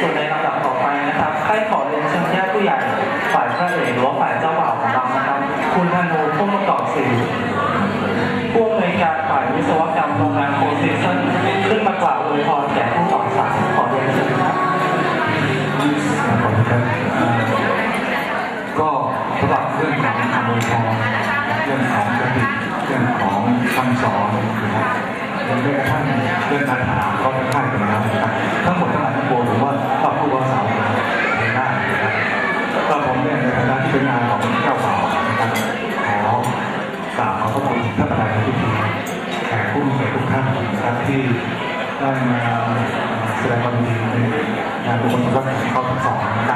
ส่วนในลำดับต่อไปนะครับให้ขอเรียนเชิญญาติผู้ใหญ่ฝ่ายพระเอกหรือว่าฝ่ายเจ้าบ่าวของเรานะครับ คุณธนูผู้ประกอบศิลป์ผู้อำนวยการฝ่ายวิศวกรรมโรงงานโคซิสันขึ้นมากล่าวอวยพรแก่ผู้ต่อสายขอเรียนเชิญครับขอบคุณครับก็สำหรับเรื่องของคำอวยพรเรื่องของกติกเรื่องของคำสอนนะครับหรือแม้กระทั่งเรื่องคาถาก็ได้ค่ายกันมาแได้มาแสดงความยินดีในงานบุคคลสมรสของเขาทั้งสองนะครับ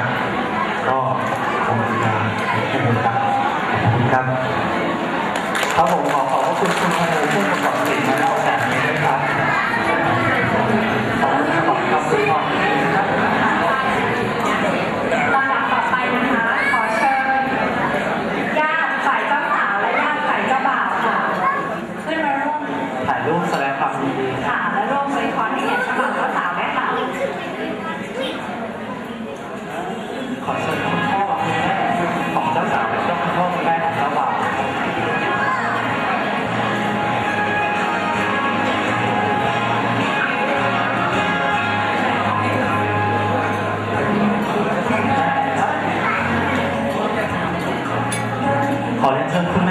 ขอเรียนเชิญคุณแม่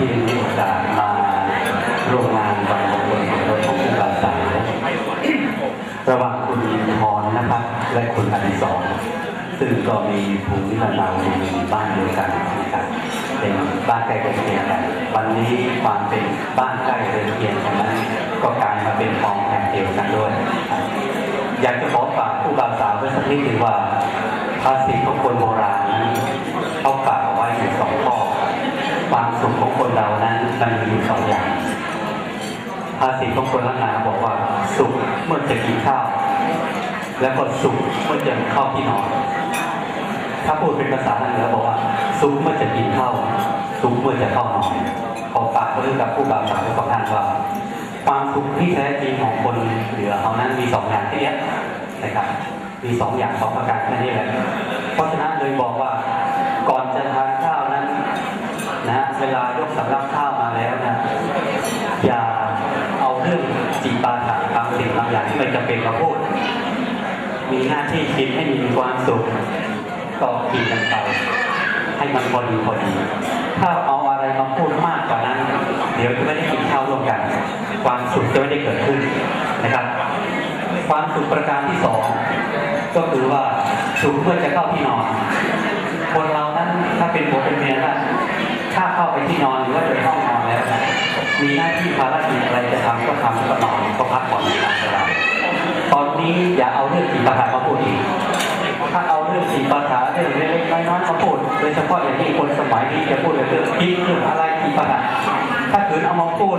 ที่ได้มีโอกาสมาร่วมงานวันมงคลสมรสของผู้บ่าวสาวระหว่างคุณยินทรนะครับและคุณอดิศรซึ่งก็มีภูมิลำเนาอยู่ในบ้านเดียวกันนะครับเป็นบ้านใกล้เรือนเคียงกันวันนี้ความเป็นบ้านใกล้เรือนเคียงกันนั้นก็กลายมาเป็นทองแผ่นเดียวกันด้วยอยากจะขอฝากผู้บ่าวสาวไว้สักนิดหนึ่งว่าภาษิตของคนโบ ภาษิตของคนล้านนาบอกว่าสุขเมื่อจะกินข้าว แล้วก็สุขเมื่อจะเข้าที่นอน ถ้าพูดเป็นภาษาเหนือบอกว่า สุขเมื่อจะกินข้าวสุขเมื่อจะเข้านอนขอฝากเรื่องกับผู้บ่าวสาวทั้งสองท่านว่าความสุขที่แท้จริงของคนเหนือเขานั้นมีสองอย่างที่เนี้ยนะครับ มีสองอย่างสองประการแค่นี้แหละเพราะฉะนั้นเลยบอกว่าก่อนจะทานข้าวนั้นนะเวลายกสำรับข้าวมาแล้วนะ มีหน้าที่กินให้มีความสุขก็กินกันไปให้มันพอดีพอดีถ้าเอาอะไรมาพูดมากกว่านั้น เดี๋ยวจะไม่ได้กินข้าวร่วมกัน ความสุขจะไม่ได้เกิดขึ้นนะครับ ความสุขประการที่สองก็คือว่าสุขเพื่อจะเข้าที่นอน คนเรานั้นถ้าเป็นผัวเป็นเมียนะถ้าเข้าไปที่นอน นี้อย่าเอาเรื่องสีปัญหามาพูดอีกถ้าเอาเรื่องสีปัญหาเรื่องเล็กๆน้อยๆมาพูดโดยเฉพาะอย่างที่คนสมัยนี้จะพูดเรื่องพิษเรื่องอะไรสีปัญหาถ้าขืนเอามาพูด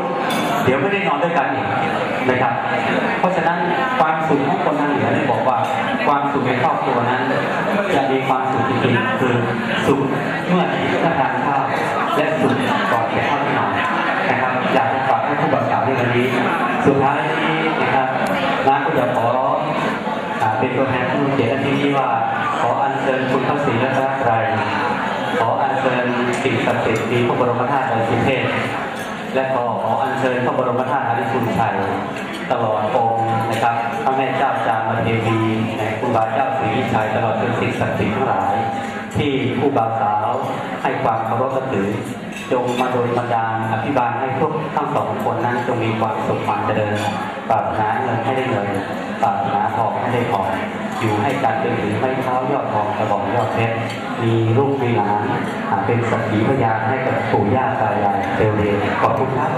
เดี๋ยวไม่ได้นอนด้วยกันอีกนะครับ เพราะฉะนั้นความสุขของคนทางเหนือเนี่ยบอกว่า ความสุขในครอบครัวนั้น จะมีความสุขจริงๆคือสุขเมื่อรับประทานข้าวและสุขก่อนจะเข้าที่นอนนะครับอยากจะฝากให้ผู้บังคับในวันนี้สุดท้ายนี้นะครับน้าก็อยากขอ อ่าเป็นตัวแทนผู้เขียนที่นี้ว่า ขออัญเชิญคุณพระศรีรัตนตรัยขออัญเชิญสิ่ง ศักดิ์สิทธิ์ที่พระบรมธาตุดอยสุเทพและขอขออัญเชิญพระบรมธาตุอริพุนชัยตลอดองค์นะครับพระแม่เจ้าจามเทวีในครูบาเจ้าศรีวิชัยตลอดจนสิ่งศักดิ์สิทธิ์ทั้งหลาย ที่ผู้บ่าวสาวให้ความเคารพนับถือจงมาโดนบันดาลอภิบาลให้พวกทั้งสองคนนั้นจงมีความสุขความเจริญปรารถนาเงินให้ได้เงินปรารถนาทองให้ได้ทอง อยู่ให้กันเป็นถึงไม่เท้ายอดทองกระบอกยอดเพชรมีลูกมีหลานเป็นสักขีพยานให้กับปู่ย่าตายายเร็วๆขอบคุณครับ